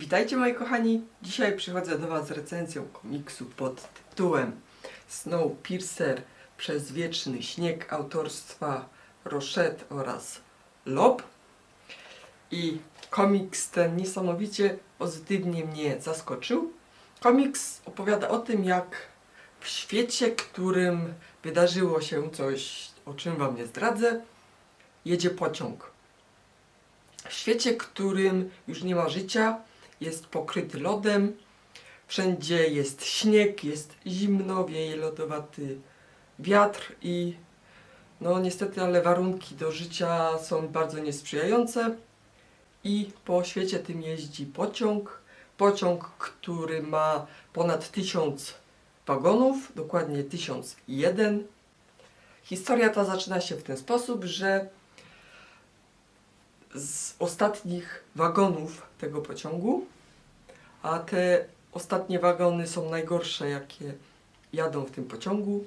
Witajcie moi kochani, dzisiaj przychodzę do Was z recenzją komiksu pod tytułem Snowpiercer przez wieczny śnieg autorstwa Rochette oraz Lob. I komiks ten niesamowicie pozytywnie mnie zaskoczył. Komiks opowiada o tym, jak w świecie, którym wydarzyło się coś, o czym Wam nie zdradzę, jedzie pociąg. W świecie, którym już nie ma życia, jest pokryty lodem, wszędzie jest śnieg, jest zimno, wieje lodowaty wiatr i no niestety, ale warunki do życia są bardzo niesprzyjające i po świecie tym jeździ pociąg, pociąg, który ma ponad tysiąc wagonów, dokładnie 1001. Historia ta zaczyna się w ten sposób, że z ostatnich wagonów tego pociągu, a te ostatnie wagony są najgorsze, jakie jadą w tym pociągu.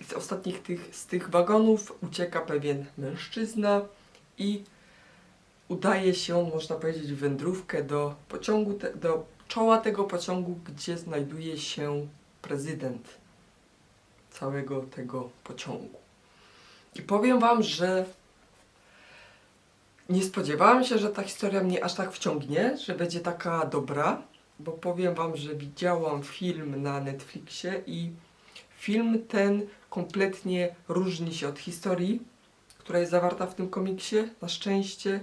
I z ostatnich tych, z tych wagonów ucieka pewien mężczyzna i udaje się, on, można powiedzieć, wędrówkę do pociągu, te, do czoła tego pociągu, gdzie znajduje się prezydent całego tego pociągu. I powiem Wam, że nie spodziewałam się, że ta historia mnie aż tak wciągnie, że będzie taka dobra, bo powiem Wam, że widziałam film na Netflixie i film ten kompletnie różni się od historii, która jest zawarta w tym komiksie. Na szczęście,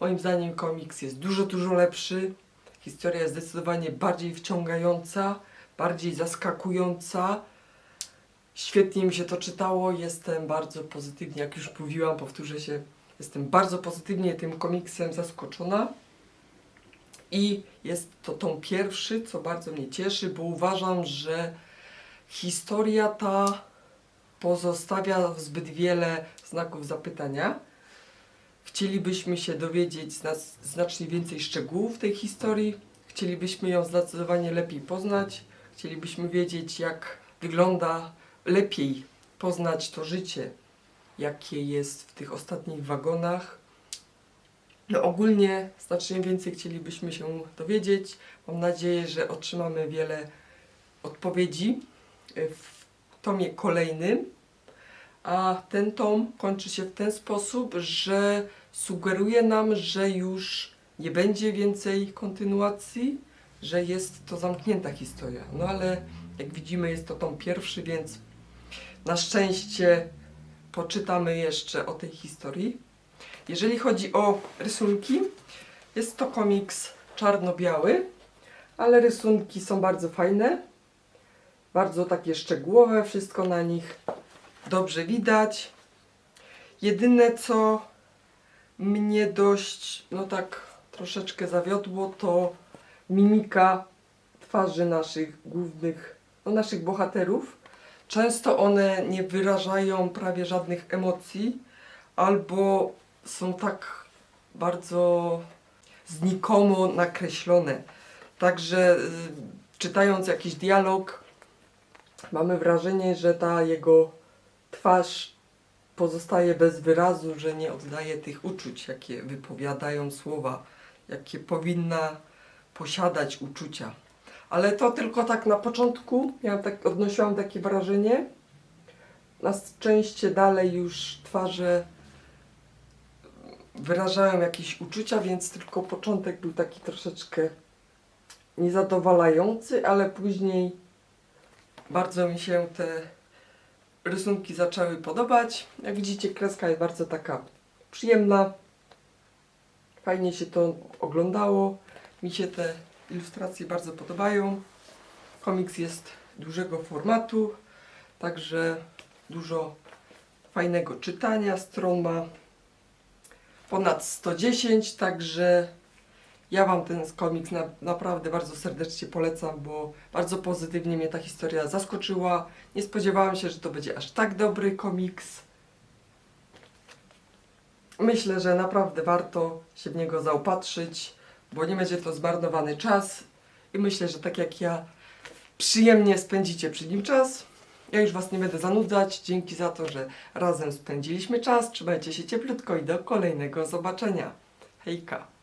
moim zdaniem, komiks jest dużo, dużo lepszy. Historia jest zdecydowanie bardziej wciągająca, bardziej zaskakująca. Świetnie mi się to czytało, jestem bardzo pozytywnie, jak już mówiłam, powtórzę się, Jestem bardzo pozytywnie tym komiksem zaskoczona. I jest to tom pierwszy, co bardzo mnie cieszy, bo uważam, że historia ta pozostawia zbyt wiele znaków zapytania. Chcielibyśmy się dowiedzieć zna- znacznie więcej szczegółów tej historii. Chcielibyśmy ją zdecydowanie lepiej poznać. Chcielibyśmy wiedzieć, jak wygląda lepiej poznać to życie jakie jest w tych ostatnich wagonach. No ogólnie znacznie więcej chcielibyśmy się dowiedzieć. Mam nadzieję, że otrzymamy wiele odpowiedzi w tomie kolejnym. A ten tom kończy się w ten sposób, że sugeruje nam, że już nie będzie więcej kontynuacji, że jest to zamknięta historia. No ale jak widzimy jest to tom pierwszy, więc na szczęście poczytamy jeszcze o tej historii. Jeżeli chodzi o rysunki, jest to komiks czarno-biały, ale rysunki są bardzo fajne, bardzo takie szczegółowe, wszystko na nich dobrze widać. Jedyne co mnie dość, no tak troszeczkę zawiodło, to mimika twarzy naszych głównych, no naszych bohaterów. Często one nie wyrażają prawie żadnych emocji, albo są tak bardzo znikomo nakreślone. Także y, czytając jakiś dialog, mamy wrażenie, że ta jego twarz pozostaje bez wyrazu, że nie oddaje tych uczuć, jakie wypowiadają słowa, jakie powinna posiadać uczucia. Ale to tylko tak na początku, miałam tak, odnosiłam takie wrażenie. Na szczęście dalej już twarze wyrażają jakieś uczucia, więc tylko początek był taki troszeczkę niezadowalający, ale później bardzo mi się te rysunki zaczęły podobać. Jak widzicie, kreska jest bardzo taka przyjemna. Fajnie się to oglądało. Mi się te ilustracje bardzo podobają. Komiks jest dużego formatu, także dużo fajnego czytania. Stron ma ponad 110, także ja Wam ten komiks na, naprawdę bardzo serdecznie polecam, bo bardzo pozytywnie mnie ta historia zaskoczyła. Nie spodziewałam się, że to będzie aż tak dobry komiks. Myślę, że naprawdę warto się w niego zaopatrzyć, bo nie będzie to zmarnowany czas i myślę, że tak jak ja przyjemnie spędzicie przy nim czas. Ja już Was nie będę zanudzać. Dzięki za to, że razem spędziliśmy czas. Trzymajcie się cieplutko i do kolejnego zobaczenia. Hejka!